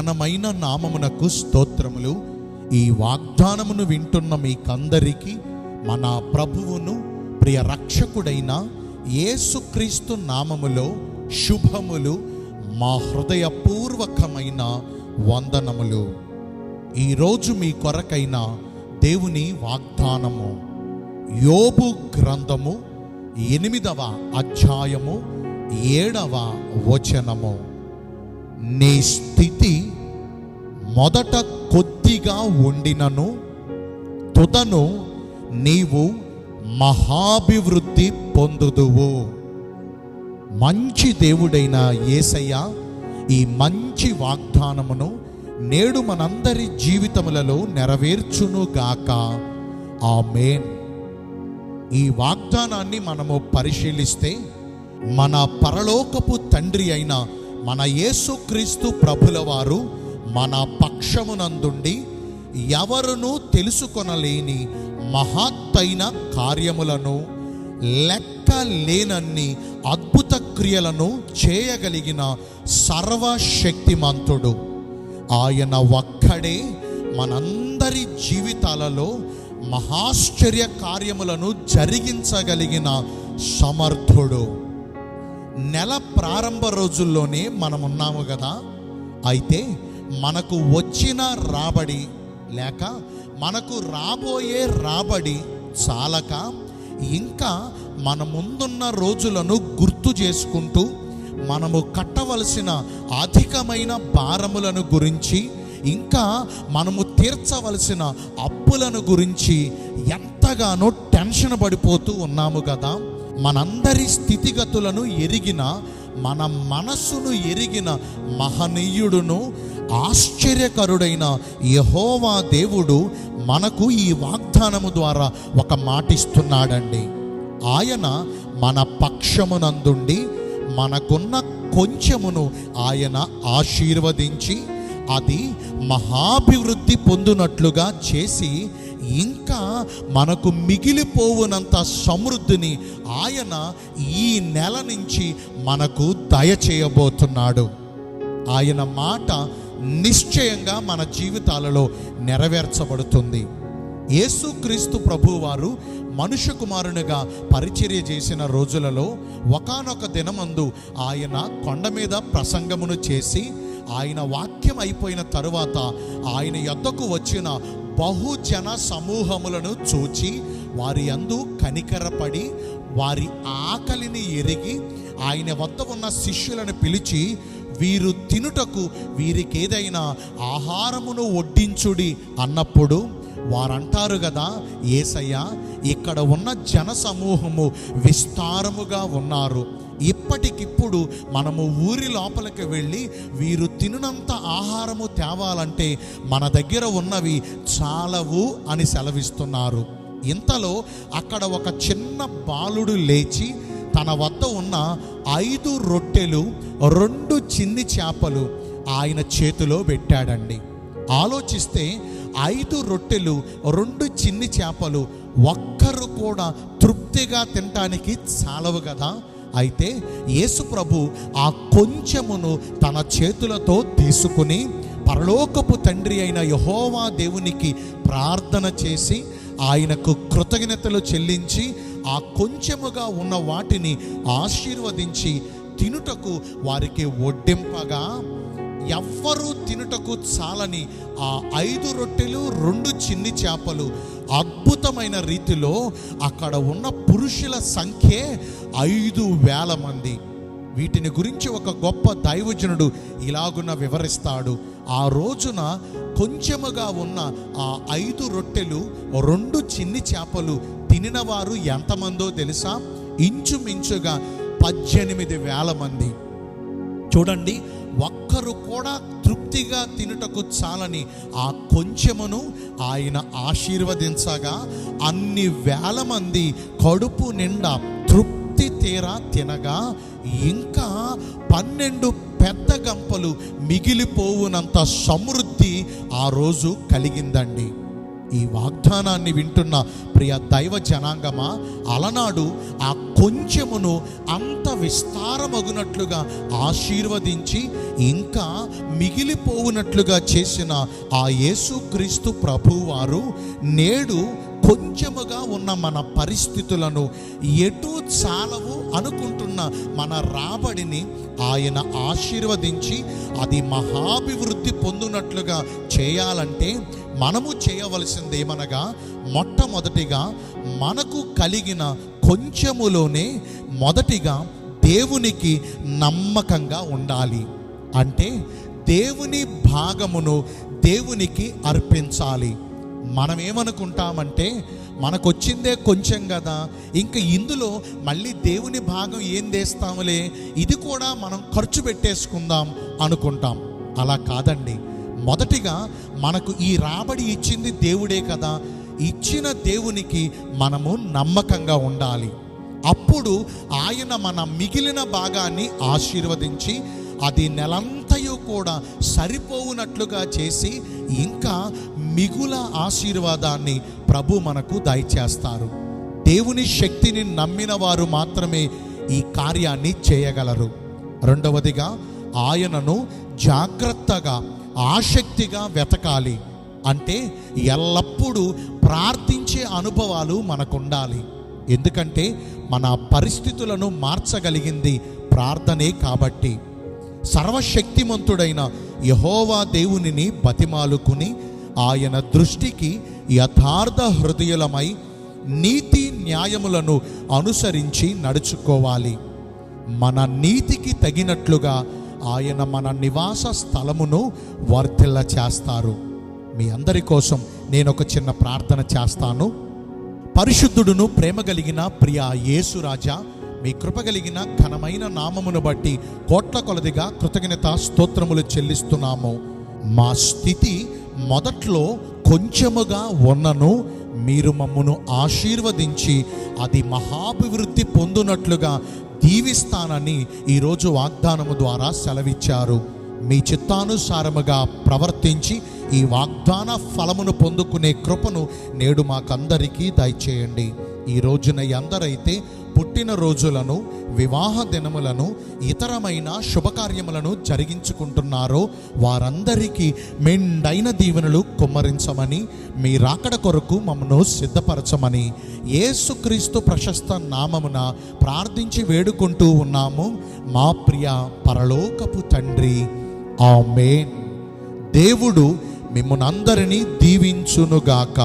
ఘనమైన నామమునకు స్తోత్రములు. ఈ వాగ్దానమును వింటున్న మీకందరికీ మన ప్రభువును ప్రియ రక్షకుడైన యేసుక్రీస్తు నామములో శుభములు మా హృదయపూర్వకమైన వందనములు. ఈరోజు మీ కొరకైన దేవుని వాగ్దానము. యోబు గ్రంథము ఎనిమిదవ అధ్యాయము ఏడవ వచనము. నీ స్థితి మొదట కొద్దిగా ఉండినను తుదను నీవు మహాభివృద్ధి పొందుదువు. మంచి దేవుడైన యేసయ్య ఈ మంచి వాగ్దానమును నేడు మనందరి జీవితములలో నెరవేర్చును గాక. మేన్ ఈ వాగ్దానాన్ని మనము పరిశీలిస్తే మన పరలోకపు తండ్రి అయిన మన యేసుక్రీస్తు ప్రభుల వారు మన పక్షమునందుండి ఎవరునూ తెలుసుకొనలేని మహత్తైన కార్యములను లెక్క లేనన్ని అద్భుత క్రియలను చేయగలిగిన సర్వశక్తిమంతుడు. ఆయన ఒక్కడే మనందరి జీవితాలలో మహాశ్చర్య కార్యములను జరిగించగలిగిన సమర్థుడు. నెల ప్రారంభ రోజుల్లోనే మనం ఉన్నాము కదా అయితే మనకు వచ్చిన రాబడి లేక మనకు రాబోయే రాబడి చాలక ఇంకా మన ముందున్న రోజులను గుర్తు చేసుకుంటూ మనము కట్టవలసిన అధికమైన భారములను గురించి ఇంకా మనము తీర్చవలసిన అప్పులను గురించి ఎంతగానో టెన్షన్ పడిపోతూ ఉన్నాము కదా మనందరి స్థితిగతులను ఎరిగిన మన మనస్సును ఎరిగిన మహనీయుడును ఆశ్చర్యకరుడైన యహోవా దేవుడు మనకు ఈ వాగ్దానము ద్వారా ఒక మాటిస్తున్నాడండి. ఆయన మన పక్షమునందుండి మనకున్న కొంచెమును ఆయన ఆశీర్వదించి అది మహాభివృద్ధి పొందునట్లుగా చేసి ఇంకా మనకు మిగిలిపోవునంత సమృద్ధిని ఆయన ఈ నెల నుంచి మనకు దయచేయబోతున్నాడు ఆయన మాట నిశ్చయంగా మన జీవితాలలో నెరవేర్చబడుతుంది. యేసుక్రీస్తు ప్రభువారు మనుష్య కుమారునిగా పరిచర్య చేసిన రోజులలో ఒకానొక దినమందు ఆయన కొండ మీద ప్రసంగమును చేసి ఆయన వాక్యం అయిపోయిన తరువాత ఆయన యొద్దకు వచ్చిన బహుజన సమూహములను చూచి వారి యందు కనికరపడి వారి ఆకలిని ఎరిగి ఆయన వద్ద ఉన్న శిష్యులను పిలిచి వీరు తినుటకు వీరికేదైనా ఆహారమును వడ్డించుడి అన్నప్పుడు వారంటారు కదా ఏసయ్య ఇక్కడ ఉన్న జన సమూహము విస్తారముగా ఉన్నారు. ఇప్పటికిప్పుడు మనము ఊరి లోపలికి వెళ్ళి వీరు తినునంత ఆహారము తేవాలంటే మన దగ్గర ఉన్నవి చాలవు అని సెలవిస్తున్నారు. ఇంతలో అక్కడ ఒక చిన్న బాలుడు లేచి తన వద్ద ఉన్న ఐదు రొట్టెలు రెండు చిన్ని చేపలు ఆయన చేతిలో పెట్టాడండి. ఆలోచిస్తే ఐదు రొట్టెలు రెండు చిన్ని చేపలు ఒక్కరు కూడా తృప్తిగా తినటానికి చాలవు కదా? అయితే యేసు ప్రభు ఆ కొంచెమును తన చేతులతో తీసుకుని పరలోకపు తండ్రి అయిన యహోవా దేవునికి ప్రార్థన చేసి ఆయనకు కృతజ్ఞతలు చెల్లించి ఆ కొంచెముగా ఉన్న వాటిని ఆశీర్వదించి తినుటకు వారికి వడ్డింపగా ఎవ్వరూ తినుటకు చాలని ఆ ఐదు రొట్టెలు రెండు చిన్ని చేపలు అద్భుతమైన రీతిలో అక్కడ ఉన్న పురుషుల సంఖ్య ఐదు వేల మంది. వీటిని గురించి ఒక గొప్ప దైవజనుడు ఇలాగున వివరిస్తాడు. ఆ రోజున కొంచెముగా ఉన్న ఆ ఐదు రొట్టెలు రెండు చిన్ని చేపలు తినిన వారు ఎంతమందో తెలుసా? ఇంచుమించుగా పద్దెనిమిది వేల మంది. చూడండి ఒక్కరు కూడా తృప్తిగా తినుటకు చాలని ఆ కొంచెమును ఆయన ఆశీర్వదించగా అన్ని వేల మంది కడుపు నిండా తృప్తి తీరా తినగా ఇంకా పన్నెండు పెద్ద గంపలు మిగిలిపోవునంత సమృద్ధి ఆ రోజు కలిగిందండి. ఈ వాగ్దానాన్ని వింటున్న ప్రియ దైవ జనాంగమా అలనాడు ఆ కొంచెమును అంత విస్తారమగునట్లుగా ఆశీర్వదించి ఇంకా మిగిలిపోవునట్లుగా చేసిన ఆ యేసుక్రీస్తు ప్రభువారు నేడు కొంచెముగా ఉన్న మన పరిస్థితులను ఎటు చాలవు అనుకుంటున్న మన రాబడిని ఆయన ఆశీర్వదించి అది మహాభివృద్ధి పొందునట్లుగా చేయాలంటే మనము చేయవలసింది ఏమనగా మొట్టమొదటిగా మనకు కలిగిన కొంచెములోనే మొదటిగా దేవునికి నమ్మకంగా ఉండాలి. అంటే దేవుని భాగమును దేవునికి అర్పించాలి. మనం ఏమనుకుంటామంటే మనకొచ్చిందే కొంచెం కదా ఇంకా ఇందులో మళ్ళీ దేవుని భాగం ఏం చేస్తాములే ఇది కూడా మనం ఖర్చు పెట్టేసుకుందాం అనుకుంటాం. అలా కాదండి. మొదటిగా మనకు ఈ రాబడి ఇచ్చింది దేవుడే కదా ఇచ్చిన దేవునికి మనము నమ్మకంగా ఉండాలి. అప్పుడు ఆయన మన మిగిలిన భాగాన్ని ఆశీర్వదించి అది నెలంతయు కూడా సరిపోవునట్లుగా చేసి ఇంకా మిగుల ఆశీర్వాదాన్ని ప్రభు మనకు దయచేస్తారు. దేవుని శక్తిని నమ్మిన వారు మాత్రమే ఈ కార్యాన్ని చేయగలరు. రెండవదిగా ఆయనను జాగ్రత్తగా ఆసక్తిగా వెతకాలి. అంటే ఎల్లప్పుడూ ప్రార్థించే అనుభవాలు మనకుండాలి. ఎందుకంటే మన పరిస్థితులను మార్చగలిగింది ప్రార్థనే కాబట్టి. సర్వశక్తిమంతుడైన యహోవా దేవునిని బతిమాలుకుని ఆయన దృష్టికి యథార్థ హృదయులమై నీతి న్యాయములను అనుసరించి నడుచుకోవాలి. మన నీతికి తగినట్లుగా ఆయన మన నివాస స్థలమును వర్ధిల్ల చేస్తారు. మీ అందరి కోసం నేను ఒక చిన్న ప్రార్థన చేస్తాను. పరిశుద్ధుడును ప్రేమ కలిగిన ప్రియ యేసురాజా మీ కృప కలిగిన ఘనమైన నామమును బట్టి కోట్ల కొలదిగా కృతజ్ఞత స్తోత్రములు చెల్లిస్తున్నాము. మా స్థితి మొదట్లో కొంచెముగా ఉన్నను మీరు మమ్మను ఆశీర్వదించి అది మహాభివృద్ధి పొందునట్లుగా దీవిస్తానని ఈరోజు వాగ్దానము ద్వారా సెలవిచ్చారు. మీ చిత్తానుసారముగా ప్రవర్తించి ఈ వాగ్దాన ఫలమును పొందుకునే కృపను నేడు మాకందరికీ దయచేయండి. ఈ రోజున ఎందరైతే పుట్టిన రోజులను వివాహ దినములను ఇతరమైన శుభకార్యములను జరిగించుకుంటున్నారో వారందరికీ మెండైన దీవెనలు కుమ్మరించమని మీ రాకడ కొరకు మమ్మను సిద్ధపరచమని యేసుక్రీస్తు ప్రశస్త నామమున ప్రార్థించి వేడుకుంటూ ఉన్నాము. మా ప్రియ పరలోకపు తండ్రి ఆమేన్. దేవుడు మిమ్మల్ని అందరినీ దీవించునుగాక.